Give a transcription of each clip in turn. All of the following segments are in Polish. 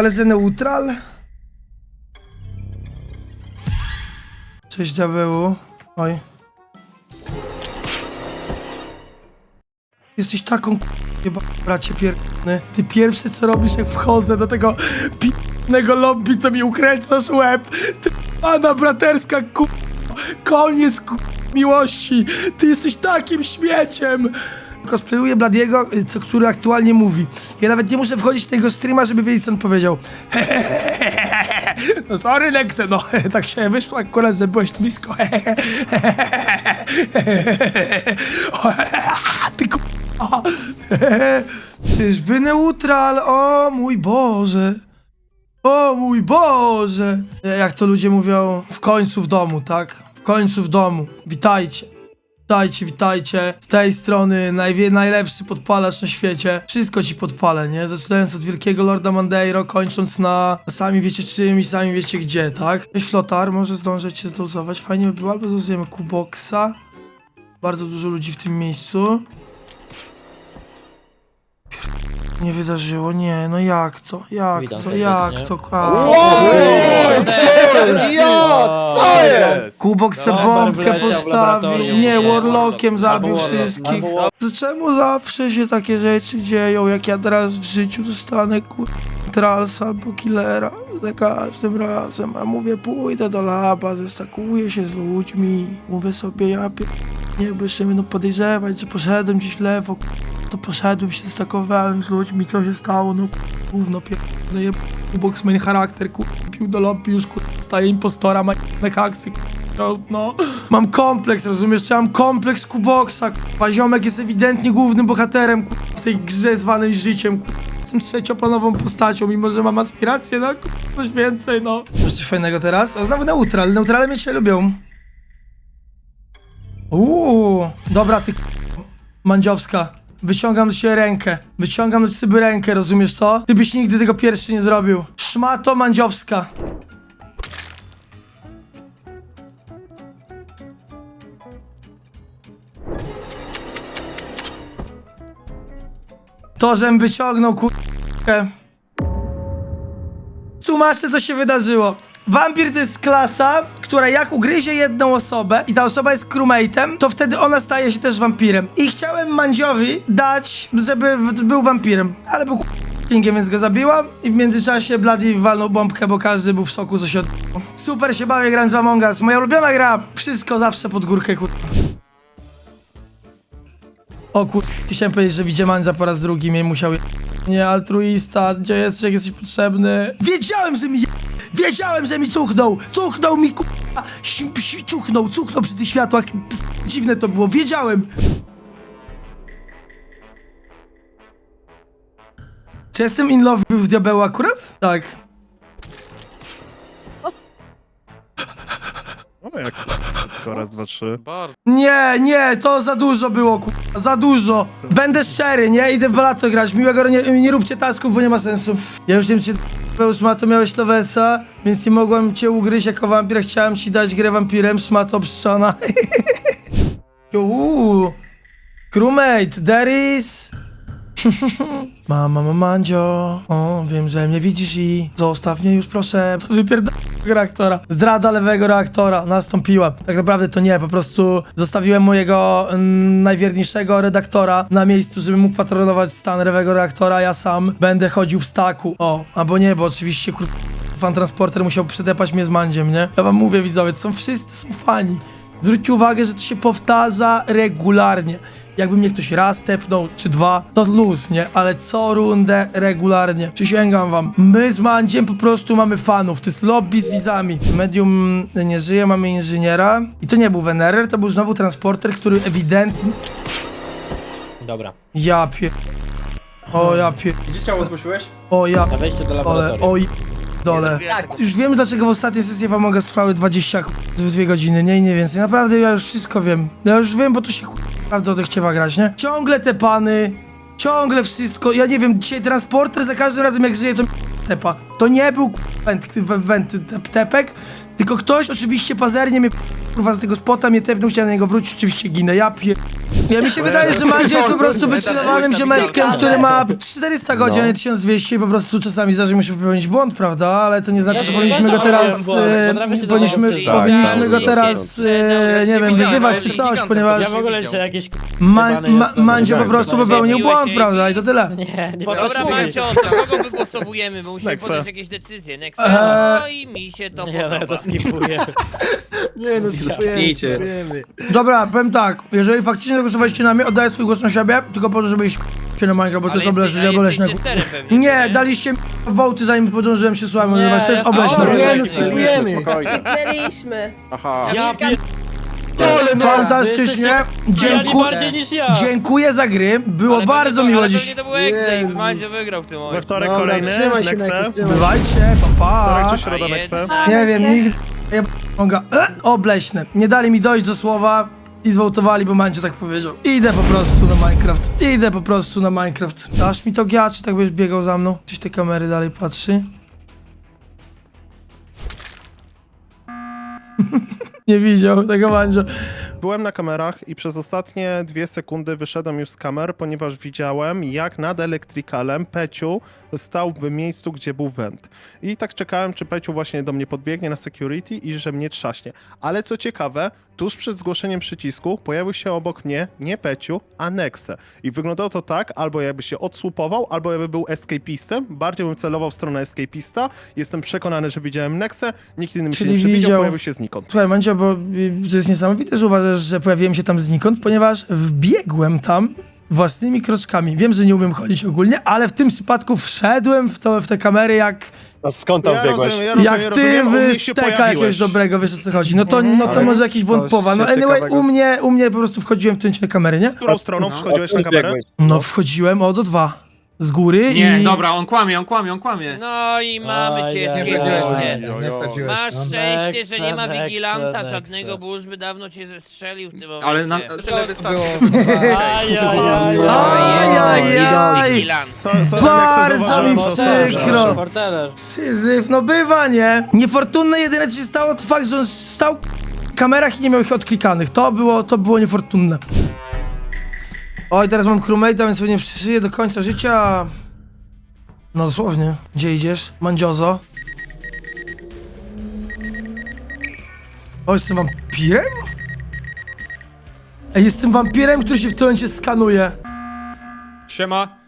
Ale że neutral? Cześć diabełu. Oj. Jesteś taką chyba bracie pierdolony. Ty pierwsze co robisz jak wchodzę do tego p***nego lobby, to mi ukręcasz łeb. Ty pana braterska ku... Koniec miłości. Ty jesteś takim śmieciem. Cosplayuję Bladiego, co, który aktualnie mówi. Ja nawet nie muszę wchodzić do tego streama, żeby wiedzieć, co on powiedział. No sorry, Nexe, no tak się wyszło akurat, że byłeś blisko. Ty ku... Czyżby neutral? O mój Boże. O mój Boże. Jak to ludzie mówią, w końcu w domu, tak? W końcu w domu. Witajcie. Witajcie, witajcie. Z tej strony najwie, najlepszy podpalacz na świecie. Wszystko ci podpalę, nie? Zaczynając od wielkiego Lorda Mandeiro, kończąc na sami wiecie czym i sami wiecie gdzie, tak? Cześć może zdążycie zdozować. Fajnie by było, albo zdozujemy Kuboksa. Bardzo dużo ludzi w tym miejscu. Nie wydarzyło, nie, no jak to, jak Witam to, serdecznie. jak to, a, Ja, co jest? Kubok se No, bombkę wleciał w postawił, laboratorium, nie, nie, Warlockiem Warlock. zabił Albo Warlock, wszystkich. albo Czemu zawsze się takie rzeczy dzieją, jak ja teraz w życiu dostanę kur... Tralsa albo killera za każdym razem, a mówię pójdę do laba, zestakuję się z ludźmi, mówię sobie ja pier... nie by jeszcze mnie no podejrzewać, że poszedłem gdzieś w lewo, kur- to poszedłem się zestakowałem z ludźmi, co się stało, no gówno pier... no je box main charakter, kur... pił do lobby, już kur... staje impostora, ma na haksy, no, no. Mam kompleks, rozumiesz, czy mam kompleks Kuboksa, kurwa, ziomek jest ewidentnie głównym bohaterem, kurwa, w tej grze zwanej życiem, kurwa. Jestem trzecioplanową postacią, mimo że mam aspiracje na coś więcej, no. Coś fajnego teraz? A znowu neutral, neutrale mnie się lubią. Uuu, dobra ty Mandziowska. Wyciągam do ciebie rękę. Wyciągam do ciebie rękę, rozumiesz to? Ty byś nigdy tego pierwszy nie zrobił. Szmato Mandziowska. To, żem wyciągnął kurkę. Tłumaczę, co się wydarzyło. Wampir to jest klasa, która jak ugryzie jedną osobę i ta osoba jest crewmate'em, to wtedy ona staje się też wampirem. I chciałem Mandziowi dać, żeby był wampirem, ale był Kingiem, więc go zabiłam i w międzyczasie Bloody walnął bombkę, bo każdy był w szoku, co się odbyło. Super się bawię grając w Among Us. Moja ulubiona gra. Wszystko zawsze pod górkę, kur... O kur... Chciałem powiedzieć, że widzę Manza po raz drugi mnie musiał... Nie, altruista, gdzie jesteś, jak jesteś potrzebny? Wiedziałem, że mi je... Wiedziałem, że mi cuchnął! Cuchnął mi, ś- Cuchnął, cuchnął przy tych światłach. Dziwne to było, wiedziałem! Czy jestem in love w diabeł akurat? Tak. No jak tylko raz, dwa, trzy. Nie, nie, to za dużo było, ku... za dużo. Będę szczery, nie? Idę w balato grać. Miłego nie, nie róbcie tasków, bo nie ma sensu. Ja już nie wiem, czy był szmato miałeś Loweca, więc nie mogłem cię ugryźć jako wampir. Chciałem ci dać grę wampirem, szmato obstrzona. Uuu. Crewmate, there is... Mama, mama, mandzio. O, wiem, że mnie widzisz i zostaw mnie już, proszę. Reaktora. Zdrada lewego reaktora nastąpiła. Tak naprawdę to nie, po prostu zostawiłem mojego mm, najwierniejszego redaktora na miejscu, żeby mógł patrolować stan lewego reaktora, ja sam będę chodził w staku. O, albo nie, bo oczywiście kur... fan transporter musiał przedepać mnie z mandziem, nie? Ja wam mówię, widzowie, to są wszyscy są fani. Zwróćcie uwagę, że to się powtarza regularnie. Jakby mnie ktoś raz tepnął, czy dwa, to luz, nie? Ale co rundę regularnie. Przysięgam wam. My z Mandziem po prostu mamy fanów. To jest lobby z wizami. Medium nie żyje, mamy inżyniera. I to nie był Venerer, to był znowu transporter, który ewidentnie... Dobra. Ja pier... O ja pier... Gdzie ciało zgłosiłeś? O ja... Na wejście do laboratorium. oj... Dole. Już wiem, dlaczego w ostatniej sesji wam mogę trwały 20 w dwie godziny, nie i nie więcej. Naprawdę ja już wszystko wiem. Ja już wiem, bo to się naprawdę odechciewa grać, nie? Ciągle te pany, ciągle wszystko. Ja nie wiem, dzisiaj transporter za każdym razem jak żyje to tepa. To nie był went tep, tepek, Tylko ktoś oczywiście pazernie mnie kurwa z tego spota mnie tepnął, chciałem na niego wrócić, oczywiście ginę, ja pier... Ja mi się wydaje, że Mandzio jest po prostu wytrzymanym ziomeczkiem, który ma 400 godzin, a nie 1200 i po prostu czasami zdarzy mu się popełnić błąd, prawda? Ale to nie znaczy, że nie, powinniśmy nie go popełniam teraz, e, Potrafię powinniśmy, powinniśmy Tak, go tak, teraz, tak. e, nie wiem, wyzywać czy coś, ponieważ Ja w ogóle dzisiaj jakieś Ma, ma. Mandzio po Tak, prostu tak. popełnił błąd, prawda? I to tyle. Nie, nie Dobra, to kogo wygłosowujemy? Bo musimy podjąć jakieś decyzje. Eee. No i mi się to Nie, no ja podoba. Nie no, skipujemy. Dobra, powiem tak, jeżeli faktycznie zagłosowaliście na mnie, oddaję swój głos na siebie, tylko po to, żeby iść się na Minecraft, bo to jest a obleśne. Nie, daliście mi wołty zanim podążyłem się słowem Nie, to jest ja- obleśne. O, Nie no, skipujemy. Aha. Ja pier... Fantastycznie, Dziękuję. dziękuję, bardziej niż ja. dziękuję za gry, było Ale bardzo pewnie to- miło ale dziś. pewnie to był i Nie. Mandzio wygrał w tym We momencie. wtorek Dobra, kolejny, trzymaj się, Nexe. Trzymaj. Bywajcie, pa Wtorek pa. czy środa Nexe? Nie wiem, nigdy nie mogę. E, obleśne. Nie dali mi dojść do słowa i zwołtowali, bo Mancio tak powiedział. Idę po prostu na Minecraft. Idę po prostu na Minecraft. Aż mi to giaczy, tak byś biegał za mną. Gdzieś te kamery dalej patrzy. nie widział tego Mancio. Byłem na kamerach i przez ostatnie dwie sekundy wyszedłem już z kamer, ponieważ widziałem, jak nad elektrykalem Peciu stał w miejscu, gdzie był węd. I tak czekałem, czy Peciu właśnie do mnie podbiegnie na security i że mnie trzaśnie. Ale co ciekawe, tuż przed zgłoszeniem przycisku pojawił się obok mnie nie Peciu, a Nexe. I wyglądało to tak, albo jakby się odsłupował, albo jakby był escapistem. Bardziej bym celował w stronę escapista. Jestem przekonany, że widziałem Nexe, nikt inny mi się Czyli nie przewidział, widział- pojawił się znikąd. Słuchaj, Mancio, bo y, to jest niesamowite, że uważasz, że pojawiłem się tam znikąd, ponieważ wbiegłem tam własnymi kroczkami. Wiem, że nie umiem chodzić ogólnie, ale w tym przypadku wszedłem w, to, w te kamery jak, A skąd tam Ja biegłeś? rozumiem, ja rozumiem, jak ja ty rozumiem, u mnie w się steka pojawiłeś. jakiegoś dobrego, wiesz o co chodzi. No to, no to Ale może jakiś błąd coś powa. No się anyway, ciekawego- u mnie, u mnie po prostu wchodziłem w tym na kamery, nie? Którą stroną wchodziłeś na skąd kamerę? biegłeś? No wchodziłem o do dwa. Z góry Nie, i... dobra, on kłamie, on kłamie, on kłamie. No i mamy cię, Ajajaj. escapiście. Masz no. szczęście, że nie ma Nexe, wigilanta Nexe. żadnego, bo już by dawno cię zestrzelił w tym momencie. Ale na... Tyle wystarczy. Ajajaj. Ajajaj. Wigilant. So, sorry, Bardzo mi przykro. Syzyf, no bywa, nie? Niefortunne jedyne, co się stało, to fakt, że on stał w kamerach i nie miał ich odklikanych. To było, to było niefortunne. Oj, teraz mam crewmate'a, więc pewnie przeżyję do końca życia. No dosłownie. Gdzie idziesz? Mandziozo? O, jestem wampirem? Ej, jestem wampirem, który się w tym momencie skanuje. Siema.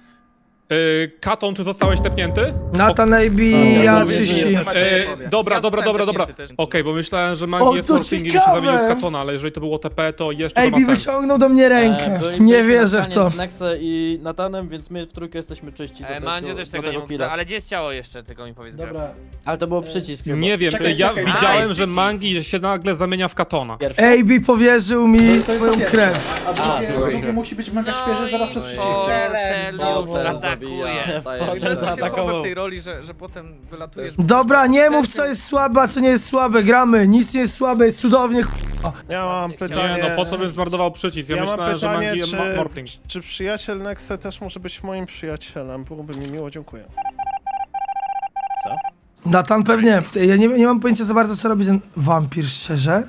Yy, Katon, czy zostałeś tepnięty? Natan AB, ja czyści. Yy, dobra, dobra, dobra, dobra. Okej, bo myślałem, że O, Mangi jest to sorting i że się ciekawe! zamienił w Katona, ale jeżeli to było TP, to jeszcze to AB ma sens. wyciągnął do mnie rękę. E, Nie wierzę w to. Z Nexe i Natanem, więc my w trójkę jesteśmy czyści. E, Mandzio też tego nie mógł killa. Ale gdzie jest ciało jeszcze, tylko mi powiedz. Dobra. Ale to był przycisk chyba. Nie wiem, Czekaj, ja czekaj. A, widziałem, jest że. Mangi się nagle zamienia w Katona. AB powierzył mi swoją krew. A drugie, musi być mega No świeże zaraz przed przyciskiem. Znowu już atakuje. Fortel zaatakował. w tej roli, że, że potem wylatujesz... Dobra, nie mów co jest słabe, a co nie jest słabe, gramy. Nic nie jest słabe, jest cudownie. Ja mam Nie, pytanie. Nie, no po co bym zmarnował przycisk? Ja, Ja mam myślałem, że pytanie, Mangi czy, morphing. czy przyjaciel Nexe też może być moim przyjacielem? Byłoby mi miło, dziękuję. Natan pewnie. Ja nie, nie mam pojęcia za bardzo co robi ten wampir, szczerze.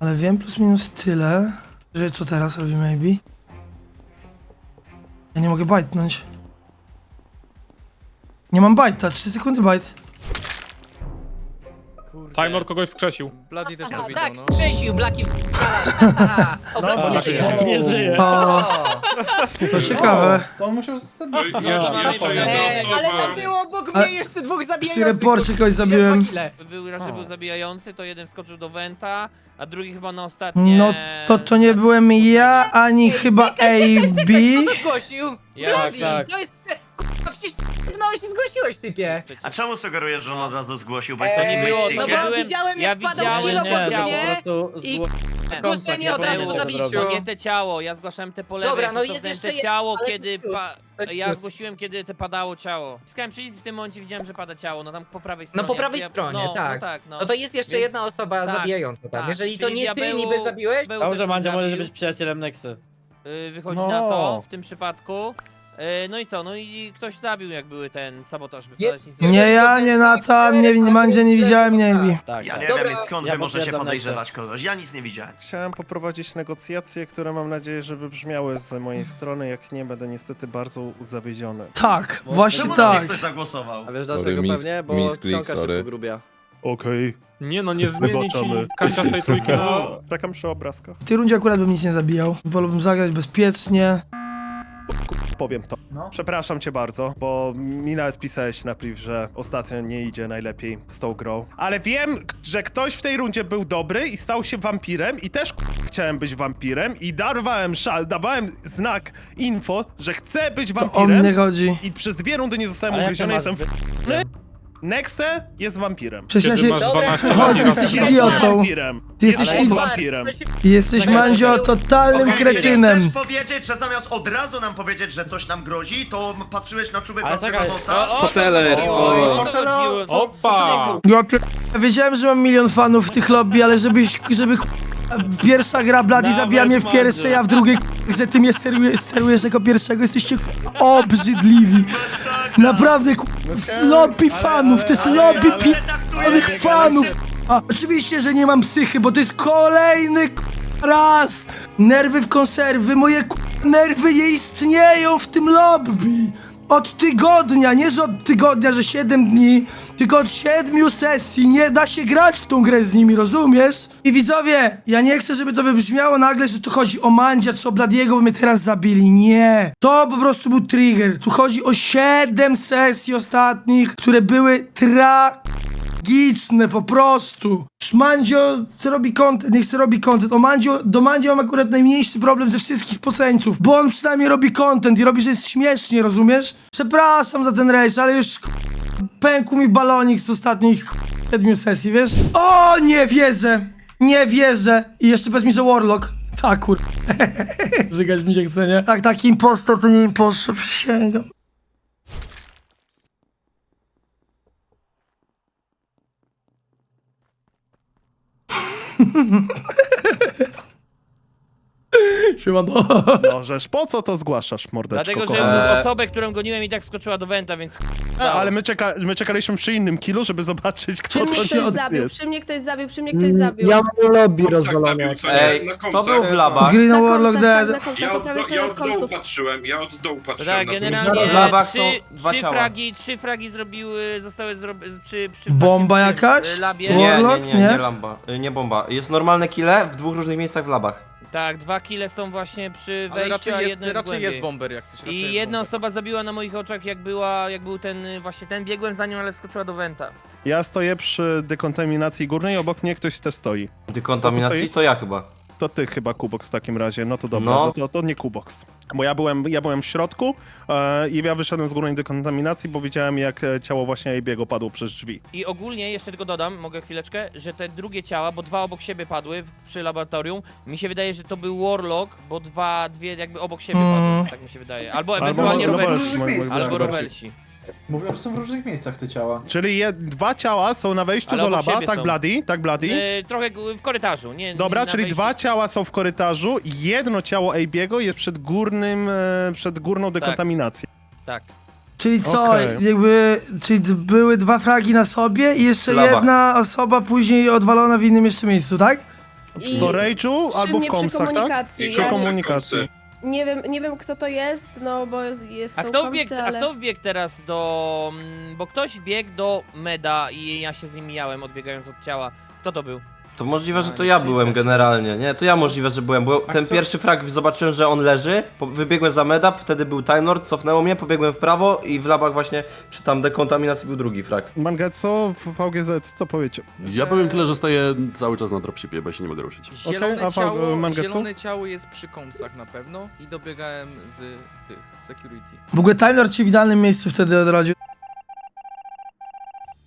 Ale wiem plus minus tyle, że co teraz robi maybe. Ja nie mogę bajtnąć. Nie mam bajta, 3 sekundy bajt. Timer kogoś wskrzesił. Bloody też to widział, Tak, no. strzesił, Blaki. No, Blady nie żyje. Nie żyje. O, to ciekawe. To on musiał zabić. Ej, ale tam było obok Ale- mnie jeszcze dwóch Przy zabijających. reporcie kogoś zabiłem. Był raz, że był zabijający, to jeden wskoczył do Venta, a drugi chyba na ostatnie... No to to nie byłem ja, ani chyba AB. Kto to zgłosił? Ja, Bloody, tak. To jest... Kurwa, przecież ty i zgłosiłeś, typie. A czemu sugerujesz, że on od razu zgłosił? Bo Eee, jest taki nie było, to mysticiem? bo byłem- widziałem, ja jak padał widziałem, kilo nie, pod po mnie. prostu i- Zgłoszenie od razu po zabiciu. To nie te ciało, ja zgłaszałem te po lewej, Dobra, no jest jeszcze je- ciało, ale kiedy plus, pa... Ja plus. zgłosiłem, kiedy te padało ciało. Wciskałem przycisk i w tym momencie widziałem, że pada ciało, no tam po prawej stronie. No po prawej Ja- stronie, no, tak. No tak, no. No to jest jeszcze Więc- jedna osoba tak, zabijająca tam. tak. Jeżeli to Czyli nie ty diabeł niby zabiłeś, był Dobrze, też Mandzio, możesz zabił. być przyjacielem Nexy. Y, Wychodzi No. na to w tym przypadku. E, no i co, no i ktoś zabił jak były ten sabotaż, by Nie- znaleźć nic Nie ja, nie Natan, nie, nie Mandzie nie widziałem, nie Ebi. Tak, Ja tak. nie Dobra. wiem skąd Ja wy możecie potwierdzam podejrzewać kogoś, ja nic nie widziałem. Chciałem poprowadzić negocjacje, które mam nadzieję, że wybrzmiały z mojej strony. Jak nie, będę niestety bardzo zawiedziony. Tak, właśnie Czemu na mnie tak. ktoś zagłosował? A wiesz dlaczego mis- pewnie? Bo misklik, książka się sorry. pogrubia. Okej. Nie no, nie zmieni ci Wybaczamy. Kasia z tej trójki, no. Czekam przy obrazkach. W tej rundzie akurat bym nic nie zabijał. Wolałbym zagrać bezpiecznie. Powiem to. No. Przepraszam cię bardzo, bo mi nawet pisałeś na priv, że ostatnio nie idzie najlepiej z tą grą. Ale wiem, że ktoś w tej rundzie był dobry i stał się wampirem i też k- chciałem być wampirem i dawałem szal, dawałem znak, info, że chcę być To o wampirem mnie chodzi. i przez dwie rundy nie zostałem Ale jak ugryziony, jestem masz f***ny. Nexe jest wampirem. Przecież ja Kiedy się... masz Dobra, 12 chodź, lat i jesteś idiotą. wampirem. Ty jesteś, Ale wampirem. jesteś Mandzio totalnym Okej, czyli kretynem. chcesz powiedzieć, że zamiast od razu nam powiedzieć, że coś nam grozi, to patrzyłeś na czubek Ale własnego czekaj, nosa? O, o, co- Opa! Ja, pier... ja wiedziałem, że mam milion fanów w tych lobby, ale żebyś, żeby ch- pierwsza gra Bloody Nawet zabija mnie w pierwszej, a w drugiej że ty mnie sterujesz, sterujesz jako pierwszego, jesteście obrzydliwi. Naprawdę, z lobby fanów, to jest lobby pi***onych fanów. A oczywiście, że nie mam psychy, bo to jest kolejny k- raz. Nerwy w konserwy, moje k- nerwy nie istnieją w tym lobby. Od tygodnia, nie że od tygodnia, że 7 dni, tylko od 7 sesji nie da się grać w tą grę z nimi, rozumiesz? I widzowie, ja nie chcę, żeby to wybrzmiało nagle, że tu chodzi o Mandzia czy o Bladiego, bo mnie teraz zabili. Nie. To po prostu był trigger. Tu chodzi o 7 sesji ostatnich, które były tra tragiczne po prostu. Szmandzio chce robi content, nie chce robi content. O Mandzio, do Mandzio mam akurat najmniejszy problem ze wszystkich spoceńców, bo on przynajmniej robi content i robi, że jest śmiesznie, rozumiesz? Przepraszam za ten rejs, ale już pękł mi balonik z ostatnich siedmiu sesji, wiesz? O, nie wierzę! Nie wierzę! I jeszcze powiedz mi, że Warlock. Tak, kur... Żygać mi się chce, nie? Tak, taki impostor to nie impostor, przysięgam. Siemano. Możesz, po co to zgłaszasz, mordeczko? Dlatego, kochana? że osobę, którą goniłem i tak skoczyła do Wenta, więc... Ale my, czeka my czekaliśmy przy innym killu, żeby zobaczyć, kto Przy to mnie ktoś od... zabił, jest. przy mnie ktoś zabił, przy mnie ktoś zabił. Ja mam lobby rozwalone. Ej, to był w labach. Green Na Warlock komsach, Dead. tak, na po prawej stronie od komsów. patrzyłem, ja od dołu To patrzyłem. tak, na generalnie W labach trzy, są dwa trzy ciała. fragi, trzy fragi zrobiły, zostały zrobione przy, przy Bomba właśnie jakaś? Labie. Nie, nie, Warlock? nie, Nie? nie lamba. Y, Nie bomba. Jest normalne kile w dwóch różnych miejscach w labach. Tak, dwa kile są właśnie przy Ale wejściu, raczej a jest, jedno jest raczej jest bomber jak coś. Raczej I jest jedna bomber. osoba zabiła na moich oczach, jak była, jak był ten, y, właśnie ten, biegłem za nią, ale wskoczyła do Wenta. Ja stoję przy dekontaminacji górnej, obok mnie ktoś też stoi. Dekontaminacji to ja chyba. To ty chyba Kubox w takim razie, no to dobra, No. no. to, to nie Kubox. Bo ja byłem, ja byłem w środku e, i ja wyszedłem z górnej dekontaminacji, bo widziałem jak e, ciało właśnie Abiego padło przez drzwi. I ogólnie, jeszcze tylko dodam, mogę chwileczkę, że te drugie ciała, bo dwa obok siebie padły w, przy laboratorium, mi się wydaje, że to był Warlock, bo dwa, dwie jakby obok siebie Mm. padły, tak mi się wydaje. Albo ewentualnie Albo Robelci. Robelci. Mówią, że są w różnych miejscach te ciała. Czyli je, dwa ciała są na wejściu Ale do obok laba, siebie tak są. Bloody, tak Bloody. Yy, trochę g- w korytarzu, nie Dobra, na czyli wejściu. dwa ciała są w korytarzu, jedno ciało Abiego jest przed górnym, e, przed górną dekontaminacją. Tak. Czyli co, Okej. jakby, czyli d- były dwa fragi na sobie i jeszcze labach. jedna osoba później odwalona w innym jeszcze miejscu, tak? W I storage'u przy albo w mnie przy komsach, tak? komunikacji. Przy Ja komunikacji. Nie wiem, nie wiem kto to jest, no bo jest A są kto, wbiegł, a ale... kto wbiegł teraz do... mm, Bo ktoś wbiegł do Meda i ja się z nim mijałem, odbiegając od ciała. Kto to był? To możliwe, że to ja byłem generalnie. Nie, to ja możliwe, że byłem, bo ten kto- pierwszy frag zobaczyłem, że on leży, po- wybiegłem za medap, wtedy był Time Lord, cofnęło mnie, pobiegłem w prawo i w labach właśnie przy tam dekontaminacji był drugi frag. Mangetsu, w VGZ, co powiecie? Ja powiem tyle, że stoję cały czas na dropshipie, bo się nie mogę ruszyć. Zielone, Okej, a ciało, Mangetsu? zielone ciało jest przy komsach na pewno i dobiegałem z tych, security. W ogóle Tyler ci w idealnym miejscu wtedy odrodził.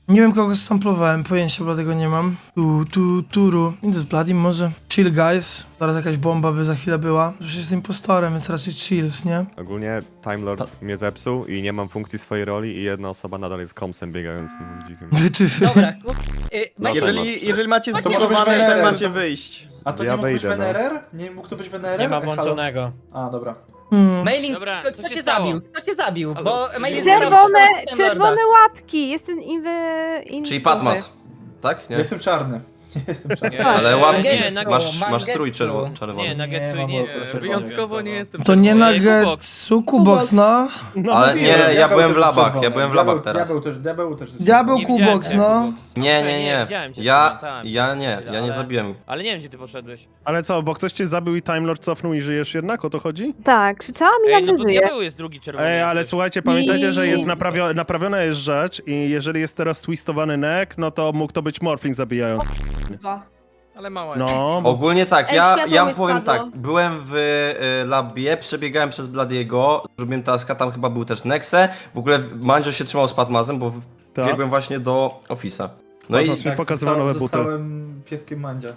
Nie wiem kogo samplowałem, pojęcia bo tego nie mam. Tu, tu, turu. Idę z Bladim może. Chill guys. Zaraz jakaś bomba by za chwilę była. Już jestem impostorem, więc raczej chills, nie? Ogólnie Time Lord mnie zepsuł i nie mam funkcji swojej roli i jedna osoba nadal jest komsem biegającym dzikim. Wytyfy. Dobra, ku- y, No jeżeli- jeżeli macie To zbugowane, to macie wyjść. A to Ja nie mógł być wejdę, no. Venerer? Nie mógł to być Venerer? Nie ma włączonego. A, dobra. Hmm. Mailing, Dobra, kto, co kto się cię stało? zabił? Kto cię zabił? Ale Bo co Mailing? Czerwone, czerwone łapki, jestem inwy... inwy Czyli Patmas, tak? Nie? Jestem czarny. Nie jestem czarny. Nie, Ale łapki nie, na, masz, masz strój czerwony. nie, czerwony. na Getsu mam nie. ostro czerwony. Wyjątkowo nie jestem To nie na. Getsu, Kubox, no. No, Ale mówiłem. nie, ja byłem w labach, ja byłem w labach teraz. Diabeł też, diabeł też jest Diabeł Nie widziałem Kubox, cię, no. Kubox. Nie, nie, nie. widziałem cię, Ja, pamiętałem. ja nie, ja nie Ale- zabiłem. Ale nie wiem, gdzie ty poszedłeś. Ale co, bo ktoś cię zabił i Time Lord cofnął i żyjesz jednak? O to chodzi? Tak, krzyczałam i Ej, no nagle to żyję. diabeł jest drugi czerwony. Ej, ale przecież. słuchajcie, pamiętajcie, że jest naprawio- naprawiona jest rzecz i jeżeli jest teraz twistowany neck, no to mógł to być Morphling zabijający. Dwa. Ale mała No, Ogólnie tak, Ej, ja, światło ja mi powiem spadło. tak, byłem w y, labie, przebiegałem przez Bladiego, zrobiłem taska, tam chyba był też Nexe, w ogóle Mandzio się trzymał z Patmazem, bo tak. biegłem właśnie do Office'a. No i, mi pokazywał zostałem- nowe buty. Zostałem pieskiem Mandzia.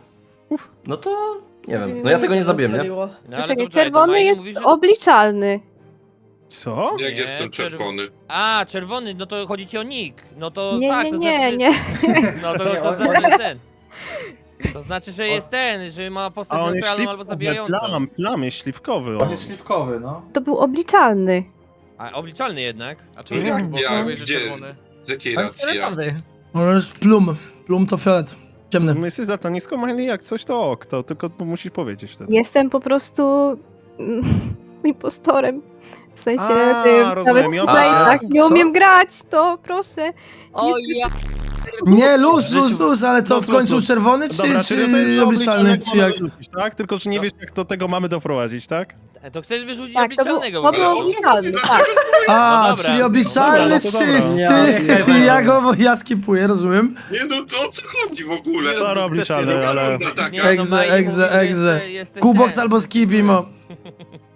no to, nie wiem, no ja tego nie zabiłem, nie? No, ale Czekaj, to czerwony jest mówi, że- obliczalny. Co? Jak Nie, jestem czerw- czerwony? A, czerwony, no to chodzi ci o nick. No to Nie, tak, nie, to nie, znaczy, że nie. No to, Nie, to on- znaczy, że jest- ten. To znaczy, że jest ten, że ma postać A on jest neutralną albo śliwkowy, zabijającą. plam, plam jest śliwkowy. On On. jest śliwkowy, no. To był obliczalny. A obliczalny jednak. A czemu Jak jak bo ja? że Gdzie? czerwony? Z jakiej racji ja? Fioletowy. On jest plum. Plum to fiolet. Ciemny. My jesteś daltonisko, Miley, jak coś to ok, to tylko musisz powiedzieć wtedy. Jestem po prostu mm, impostorem. W sensie A, tym. rozumiem, Nawet tutaj tak nie Co? umiem grać, to proszę. O ja... Nie, luz, luz, luz, ale to Luz, w luz, końcu luz. czerwony czy, Dobra, czyli czy obliczalny, czy jak? rzucić, tak? Tylko, że nie wiesz, jak do tego mamy doprowadzić, tak? E, To chcesz wyrzucić Tak, to był, obliczalnego to po był prostu. obliczalny, tak. A, No dobra. czyli obliczalny Dobra, no to dobra. czysty. I ja go ja skipuję, rozumiem. Nie no, to o co chodzi w ogóle? Co robisz, ale... ale... No no, Egze, egze, egze. Kubox albo Skibimo.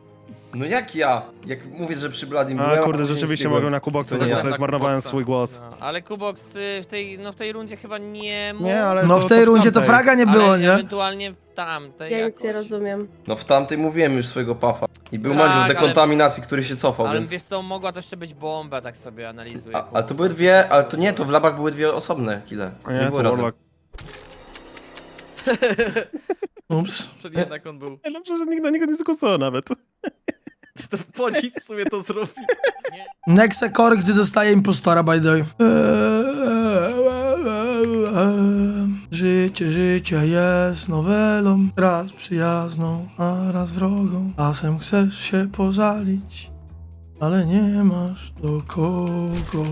No jak ja? Jak mówię, że przy Bladim A byłem, kurde, później rzeczywiście zbiegłem. mogłem na Kubokce To nie zagłosować, Na zmarnowałem Kuboksa. swój głos. No, ale Kubox y, w tej, no w tej rundzie chyba nie mógł. Nie, ale No to, w tej to rundzie to tamtej. fraga nie było, ale nie? ewentualnie w tamtej Ja nic jakoś. nie rozumiem. No w tamtej mówiłem już swojego pafa. I był Tak, w ale- dekontaminacji, który się cofał, Ale więc... wiesz co, mogła to jeszcze być bomba, tak sobie analizuję. A, ale to były dwie, ale to nie, to w labach były dwie osobne kile. A Nie, Nie, to były razem. Warlock. Ups. Czyli jednak on był. Dobrze, że nikt na niego nie zagłosował nawet. To po nic sobie to zrobi. Nexe Core, gdy dostaje impostora, by the way. Życie, życie jest nowelą, raz przyjazną, a raz wrogą. Czasem chcesz się pożalić, ale nie masz do kogo.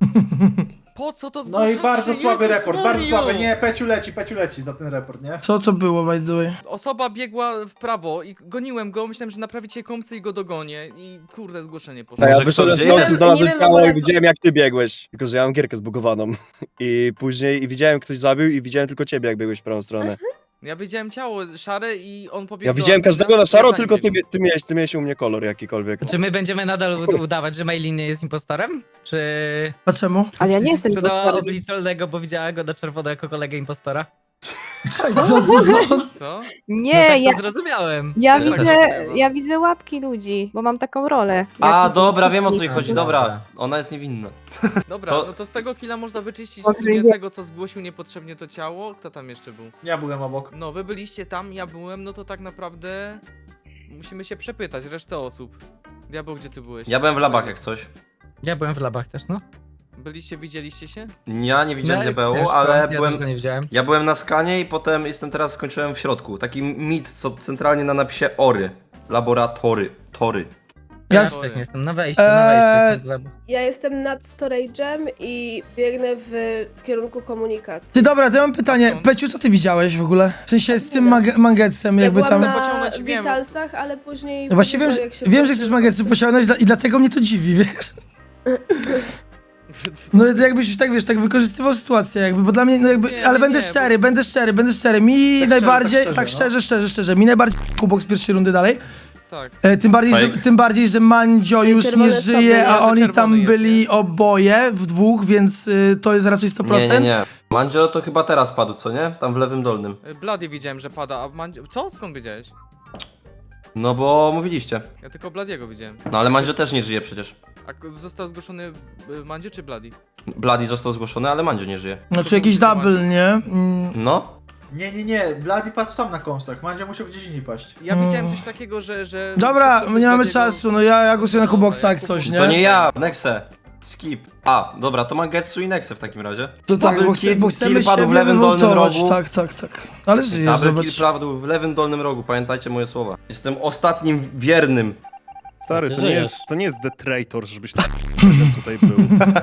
Po co to No i bardzo słaby Jezus report, bardzo Mario! słaby. Nie, Peciu leci, Peciu leci za ten report, nie? Co to było, by the way? Osoba biegła w prawo i goniłem go, myślałem, że naprawicie komsy i go dogonię i kurde zgłoszenie poszło. Może Ja wyszedłem z gdzie nocy, znalazłem Nie wiem, ciało i widziałem jak ty biegłeś. Tylko, że ja mam gierkę zbugowaną. I później i widziałem ktoś zabił i widziałem tylko ciebie jak biegłeś w prawą stronę. Ja widziałem ciało szare i on pobiegł Ja do widziałem każdego na szaro, za nim tylko ty, biegłem. ty, miałeś, ty miałeś u mnie kolor jakikolwiek. Czy my będziemy nadal ud- udawać, że Mailin nie jest impostorem? Czy... A czemu? Ale ja nie jestem Sprzedała impostorem. obliczalnego, bo widziała go na czerwono jako kolegę impostora? Co, co, co? Co? Nie, no tak ja, to zrozumiałem. ja, Też tak widzę, ja widzę łapki ludzi, bo mam taką rolę. A, dobra, wiem o co jej chodzi, dobra. Ona jest niewinna. Dobra, To- no to z tego killa można wyczyścić w sumie tego, co zgłosił niepotrzebnie to ciało. Kto tam jeszcze był? Ja byłem obok. No, wy byliście tam, ja byłem, no to tak naprawdę musimy się przepytać, resztę osób. Diabeł, gdzie ty byłeś? Ja byłem w labach jak coś. Ja byłem w labach też, no. Byliście, widzieliście się? Ja nie widziałem No, DBU, ale ja byłem... nie widziałem. Ja byłem na skanie i potem jestem teraz skończyłem w środku. Taki mit, co centralnie na napisie ORY. Laboratory. Tory. Ja- Ja wcześniej jestem na wejściu, na Eee, wejściu. jestem labu. Ja jestem nad storage'em i biegnę w kierunku komunikacji. Ty dobra, to ja mam pytanie. Peciu, co ty widziałeś w ogóle? W sensie z tym mag mangetsem, Ja jakby byłam tam... na pociągnąć, wiem. Vitalsach, ale później... No Właśnie wiem, że, jak się wiem, że chcesz włączyło- magazyn i dlatego mnie to dziwi, wiesz? No jakbyś tak, wiesz, tak wykorzystywał sytuację jakby, bo dla mnie, no jakby, Nie, ale nie, będę nie, bo- szczery, będę szczery, będę szczery. Mi Tak najbardziej, szczerze, tak tak szczerze, szczerze, szczerze, szczerze, mi najbardziej kubok z pierwszej rundy dalej. Tak. E, tym, bardziej, że, tym bardziej, że Mandzio już nie czerwone żyje, a że oni tam jest, byli nie? oboje w dwóch, więc y, to jest raczej 100%. Nie, nie, nie. Mandzio to chyba teraz padł, co nie? Tam w lewym dolnym. Y, Blady widziałem, że pada, a w Mandzie... Co? Skąd wiedziałeś? No bo mówiliście. Ja tylko Bladiego widziałem. No ale Mandzio też nie żyje przecież. A k- został zgłoszony y, Mandzie czy Bladi? Bloody został zgłoszony, ale Mandzio nie żyje. Znaczy jakiś double, nie? Mm, No. Nie, nie, nie, Bloody padł sam na kąsach, Mandzio musiał gdzieś indziej paść. Ja widziałem coś takiego, że... że Dobra, nie mamy czasu, no ja, ja głosuję na Kuboksa jak coś, nie? To nie ja, Nexe. Skip. A, dobra, to Mangetsu i Nexe w takim razie. To tak, bo, chcę, kill- bo chcemy kill padł w lewym dolnym rogu. Tak, tak, tak. Ale żyjesz, Double zobacz. kill padł w lewym dolnym rogu, pamiętajcie moje słowa. Jestem ostatnim wiernym. Stary, Ty to nie, żyjesz. jest, to nie jest The Traitor, żebyś tak tutaj był.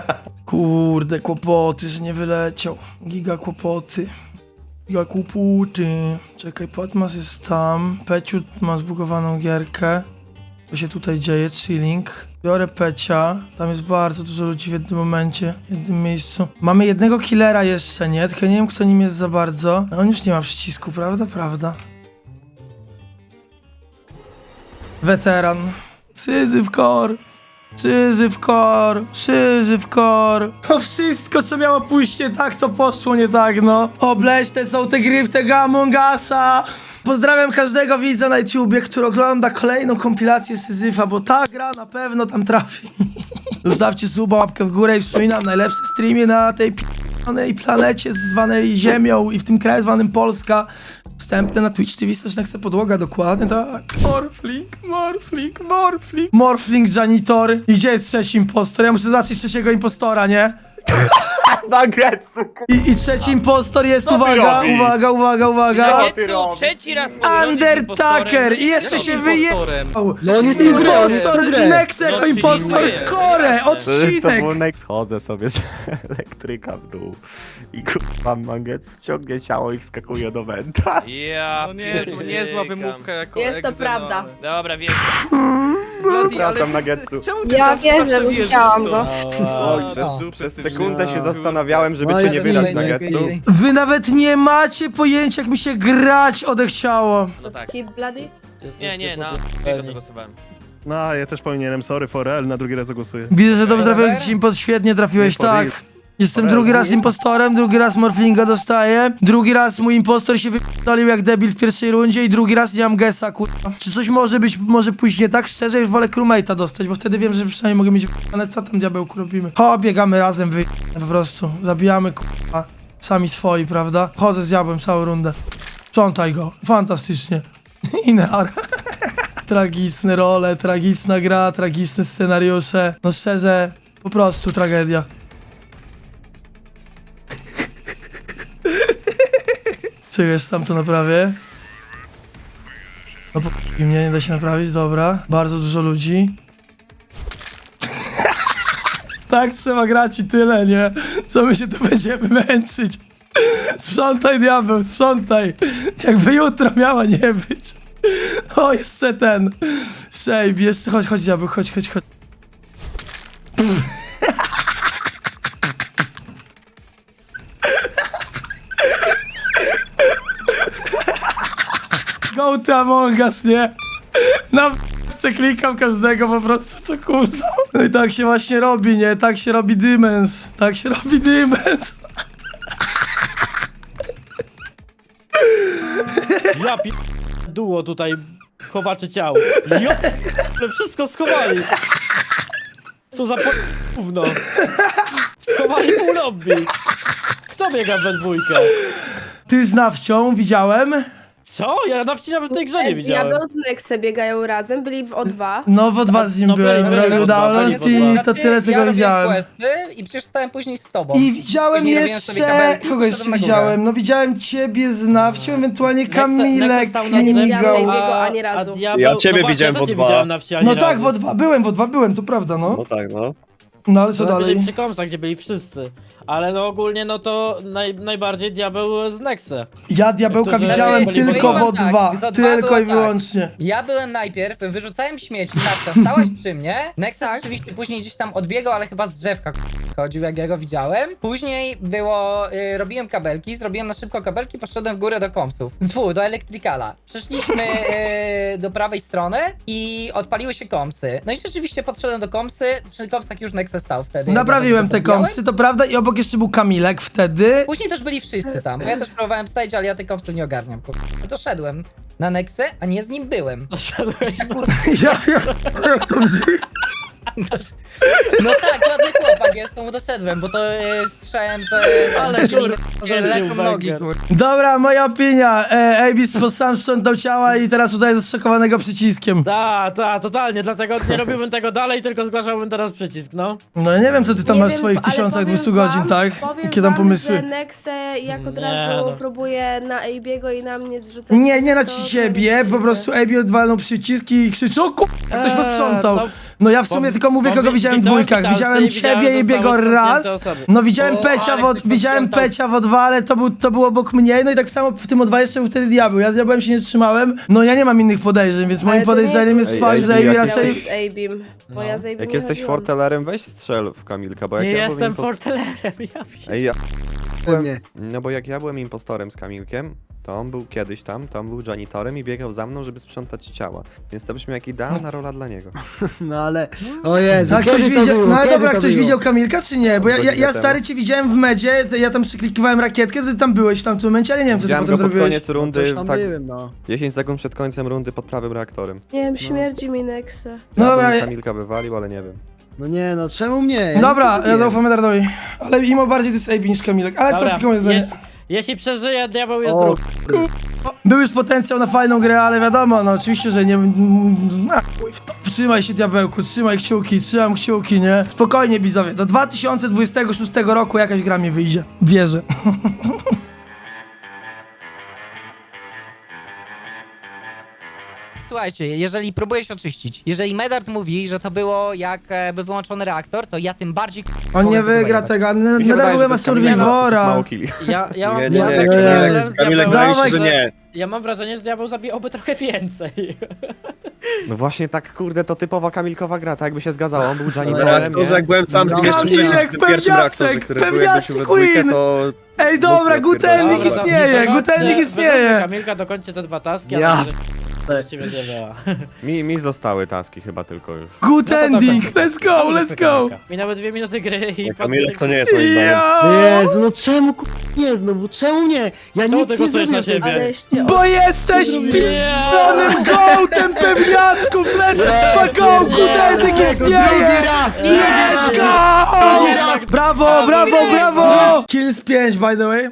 Kurde, kłopoty, że nie wyleciał. Giga kłopoty. Giga kłopoty. Czekaj, Patmas jest tam. Peciu ma zbugowaną gierkę. Co się tutaj dzieje? Chilling. Biorę Pecia. Tam jest bardzo dużo ludzi w jednym momencie, w jednym miejscu. Mamy jednego killera jeszcze, nie? Tylko nie wiem, kto nim jest za bardzo. A On już nie ma przycisku, prawda? Prawda. Weteran. Syzyf Kor. Syzyf Kor. Syzyf Kor. To wszystko, co miało pójść nie tak, to poszło nie tak, no. Obleśne są te gry w tego Among Usa. Pozdrawiam każdego widza na YouTubie, który ogląda kolejną kompilację Syzyfa, bo ta gra na pewno tam trafi. Zostawcie suba, łapkę w górę i wspominam, najlepsze streamie na tej p***onej planecie zwanej Ziemią i w tym kraju zwanym Polska. Wstępne na Twitch TV, coś na podłoga, dokładnie tak. Morfling, Morfling, Morfling. Morfling, janitor. I gdzie jest trzeci impostor? Ja muszę zacząć trzeciego impostora, nie? I, I trzeci impostor jest, uwaga, uwaga, uwaga, uwaga. Getsu, trzeci raz że jest Undertaker! impostorem. I jeszcze się wyje... Impostorem. No on jest impostor, Nex No, jako czyli impostor. Kore, odcinek! Schodzę sobie z elektryka w dół i kurwa manget ciągnie ciało i wskakuje do wenta. Ja No nie, zła- niezła wymówka jako Jest to no, prawda. Dobra, wiem. Bloody, Przepraszam, ty Ja wiem, że to? go. Oj, no. przez, Super przez sympatyczny. sekundę się zastanawiałem, żeby No, cię nie wydać, okej. Wy nawet nie macie pojęcia, jak mi się grać odechciało. No tak. Skip Bloody? Nie, nie, na tego zagłosowałem. No, ja też powinienem, sorry for real, na drugi raz zagłosuję. Widzę, że dobrze trafiłeś impot, świetnie trafiłeś, Nie, tak. Jestem drugi raz impostorem, drugi raz Morflinga dostaję, drugi raz mój impostor się wypalił jak debil w pierwszej rundzie i drugi raz nie mam gesa, kurwa. Czy coś może być, może pójść nie tak? Szczerze, już wolę crewmate'a dostać, bo wtedy wiem, że przynajmniej mogę mieć ale co tam diabełku robimy? Ho, biegamy razem, wy... po prostu. Zabijamy, kurwa, sami swoi, prawda? Chodzę z diabłem całą rundę. Sprzątaj go, fantastycznie. Inear. Tragiczne role, tragiczna gra, tragiczne scenariusze. No szczerze, po prostu tragedia. Czekaj, sam to naprawię. No po mnie nie da się naprawić, dobra. Bardzo dużo ludzi. tak trzeba grać i tyle, nie? Co my się tu będziemy męczyć? Sprzątaj diabeł, sprzątaj. Jakby jutro miała nie być. O, jeszcze ten. Shame, jeszcze chodź, chodź diabeł, chodź, chodź, chodź. Go to Among Us, nie? Na w***ce klikam każdego po prostu, co kurwa. No i tak się właśnie robi, nie? Tak się robi dymens. Tak się robi dymens. Ja pi... Duło tutaj chowaczy ciał. Jo... To wszystko schowali. Co za po... gówno. Schowali pół lobby. Kto biega we dwójkę? Ty z nawcią widziałem? Co? Ja na wci nawet w tej grze nie widziałem. Diabeł z Nexe biegają razem, byli w O2. No w dwa z nim No, byłem, byli, byli, robił byli, download byli, i to tyle co go widziałem. questy i przecież stałem później z tobą. I widziałem Później robiłem sobie jeszcze... Kogo jeszcze poszedłem na górę. widziałem? No widziałem ciebie z nawcią, ewentualnie Kamilek Nexe stał na Ja nie widziałem. Nejbiego a- ani razu. diabeł- Ja ciebie no widziałem ja w też nie O2. widziałem na wsi ani No tak, razu. w O2 byłem, w O2 byłem, to prawda, no. No tak, no. No ale co Co dalej? przy komsach, gdzie byli wszyscy. Ale no ogólnie no to naj, najbardziej diabeł z Nexe. Ja diabełka widziałem byli tylko w powiem tak, O2, z O2 tylko było i tak. wyłącznie. Ja byłem najpierw, wyrzucałem śmieci, Natka, stałaś przy mnie. Nexus oczywiście później gdzieś tam odbiegał, ale chyba z drzewka k- chodził, jak ja go widziałem. Później było, y, robiłem kabelki, zrobiłem na szybko kabelki, poszedłem w górę do komsów. Dwu, do elektrykala. Przeszliśmy y, do prawej strony i odpaliły się komsy. No i rzeczywiście podszedłem do komsy, przy komsach już Nexus stał wtedy. Naprawiłem te podbijałem. komsy, to prawda, i obok jeszcze był Kamilek wtedy. Później też byli wszyscy tam, bo ja też próbowałem stage, ale ja tych kompsów nie ogarniam. kur- Doszedłem na Nexę, a nie z nim byłem. Ja, ja, to brzmi? No tak, ładny chłopak, drugie znowu doszedłem, bo to e, słyszałem, że... Ale e, że lecą nogi, banger. kurwa. Dobra, moja opinia. E, Abis po sam sprzątał ciała i teraz udaje zaszokowanego przyciskiem. Ta, ta, totalnie, dlatego nie robiłbym tego dalej, tylko zgłaszałbym teraz przycisk, no. No nie wiem, co ty tam Nie masz w wiem, swoich ale tysiącach powiem 200 godzin, wam- tak? powiem Jakie tam wam, pomysły? że Nexe jak od Nie, razu no. próbuje na Abiego i na mnie zrzucać. Nie, nie na to- to ciebie, po prostu Abi odwalnął przyciski i krzyczy, o ku... ktoś Eee, posprzątał. no, No ja w sumie tylko mówię, bo kogo wi- widziałem w dwójkach. Widziałem ciebie i biego zostały raz. osoby. No widziałem O, Pecia, ale w, ktoś widziałem. Pecia w O2, ale to był, to był obok mnie, no i tak samo w tym O2 jeszcze był wtedy diabeł. Ja z diabłem się nie trzymałem, no ja nie mam innych podejrzeń, więc moim to nie podejrzeniem jest jest Ej, fakt, ej, że jak raczej... z Abim, bo ja z Abim Jak nie jesteś chodziłam. fortelerem, weź strzel w Kamilka, bo jak Nie ja jestem impos- fortelerem, ja Ej, ja... No bo jak ja byłem impostorem z Kamilkiem, to on był kiedyś tam, to on był janitorem i biegał za mną, żeby sprzątać ciała. Więc to byśmy jak idealna rola dla niego. No ale... O Jezu, A ktoś widział, no ale dobra, ktoś widział Kamilka czy nie? Bo ja, ja, ja stary cię widziałem w medzie, ja tam przyklikiwałem rakietkę, to ty tam byłeś w tamtym momencie, ale nie wiem co ty Widziałem potem go pod zrobiłeś. koniec rundy, tak no. 10 sekund przed końcem rundy pod prawym reaktorem. Nie wiem, śmierdzi mi Nexe. No Ja dobra, bym Kamilka wywalił, ale nie wiem. No nie, no czemu mnie? Dobra, ja zaufam Edardowi. Ale imo bardziej to jest Abi niż Kamilek, ale to Dobra, tylko moje zdanie. jeś- jeśli przeżyje, diabeł jest O, drugi. Był już potencjał na fajną grę, ale wiadomo, no oczywiście, że nie... mm, A, chuj w to. Trzymaj się diabełku, trzymaj kciuki, trzymam kciuki, nie? Spokojnie widzowie, do 2026 roku jakaś gra mi wyjdzie. Wierzę. Słuchajcie, jeżeli próbujesz oczyścić, jeżeli Medard mówi, że to było jak e, był wyłączony reaktor, to ja tym bardziej... On nie wygra tego, Mi się wydaje, w ogóle że ma Kamila Survivora. mało killi. Ja, ja mam, Nie, nie, ja nie, mam nie, problem nie, z Kamilek, diabełem, wydaje mi się, że że- nie. Ja mam wrażenie, że diabeł zabijałby trochę więcej. No właśnie tak, kurde, to typowa Kamilkowa gra, tak jakby się zgadzało. On był Na janitorem, reaktorze, nie? jak byłem sam z nim jeszcze Kamilek, wcześniej, w tym pierwszym pewniaczek, reaktorze, który był, jak pewniaczek byliśmy we dwójkę, Queen. to... Ej, dobra, gutelnik dobra, istnieje, gutelnik istnieje. Kamilka, dokończę te dwa taski, Ja ale że ciebie nie była. Mi, mi zostały taski chyba tylko już. Good ending, let's go, let's go. Minęły dwie minuty gry i... Kamilek to nie jest moim zdaniem. Ja, Jezu, no czemu ku... nie znowu, czemu nie? Ja Czemu nic nie głosujesz na zrobiłem. siebie? Aleście bo jesteś pi***onym gołtem pewniaczków, lecę po gołku, gutelnik istnieje. raz! Let's go! Brawo, brawo, brawo! Kills 5, by the way.